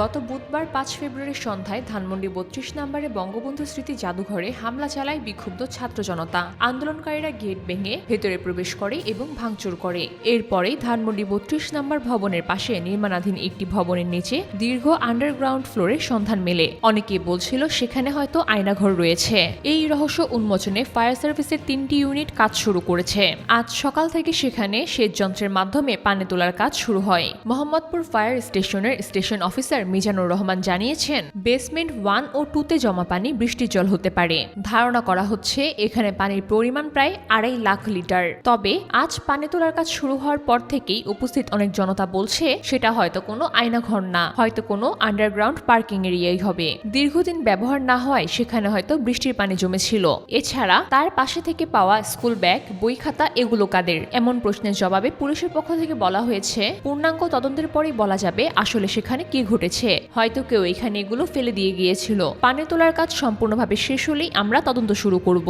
গত বুধবার পাঁচ ফেব্রুয়ারি সন্ধ্যায় ধানমন্ডি বত্রিশ নম্বরে বঙ্গবন্ধু স্মৃতি জাদুঘরে হামলা চালায় বিক্ষুব্ধ ছাত্র জনতা। আন্দোলনকারীরা গেট ভেঙে ভেতরে প্রবেশ করে এবং ভাঙচুর করে। এরপরেই ধানমন্ডি বত্রিশ নম্বর ভবনের পাশে নির্মাণাধীন একটি ভবনের নিচে দীর্ঘ আন্ডারগ্রাউন্ড ফ্লোরের সন্ধান মেলে। অনেকে বলছিল সেখানে হয়তো আয়নাঘর রয়েছে। এই রহস্য উন্মোচনে ফায়ার সার্ভিসের তিনটি ইউনিট কাজ শুরু করেছে। আজ সকাল থেকে সেখানে সেচ যন্ত্রের মাধ্যমে পানি তোলার কাজ শুরু হয়। মোহাম্মদপুর ফায়ার স্টেশনের স্টেশন অফিসার মিজানুর রহমান জানিয়েছেন, বেসমেন্ট ওয়ান ও টুতে জমা পানি বৃষ্টির জল হতে পারে। ধারণা করা হচ্ছে, এখানে পানির পরিমাণ প্রায় আড়াই লাখ লিটার। তবে আজ পানি তোলার কাজ শুরু হওয়ার পর থেকেই উপস্থিত অনেক জনতা বলছে, সেটা হয়তো কোনো আয়নাঘর না, হয়তো কোনো আন্ডারগ্রাউন্ড পার্কিং এরিয়াই হবে। দীর্ঘদিন ব্যবহার না হওয়ায় সেখানে হয়তো বৃষ্টির পানি জমেছিল। এছাড়া তার পাশে থেকে পাওয়া স্কুল ব্যাগ, বই খাতা এগুলো কাদের? এমন প্রশ্নের জবাবে পুলিশের পক্ষ থেকে বলা হয়েছে, পূর্ণাঙ্গ তদন্তের পরেই বলা যাবে আসলে সেখানে কি ঘটেছে। হয়তো কেউ এখানে এগুলো ফেলে দিয়ে গিয়েছিল। পানি তোলার কাজ সম্পূর্ণভাবে শেষ হলেই আমরা তদন্ত শুরু করব।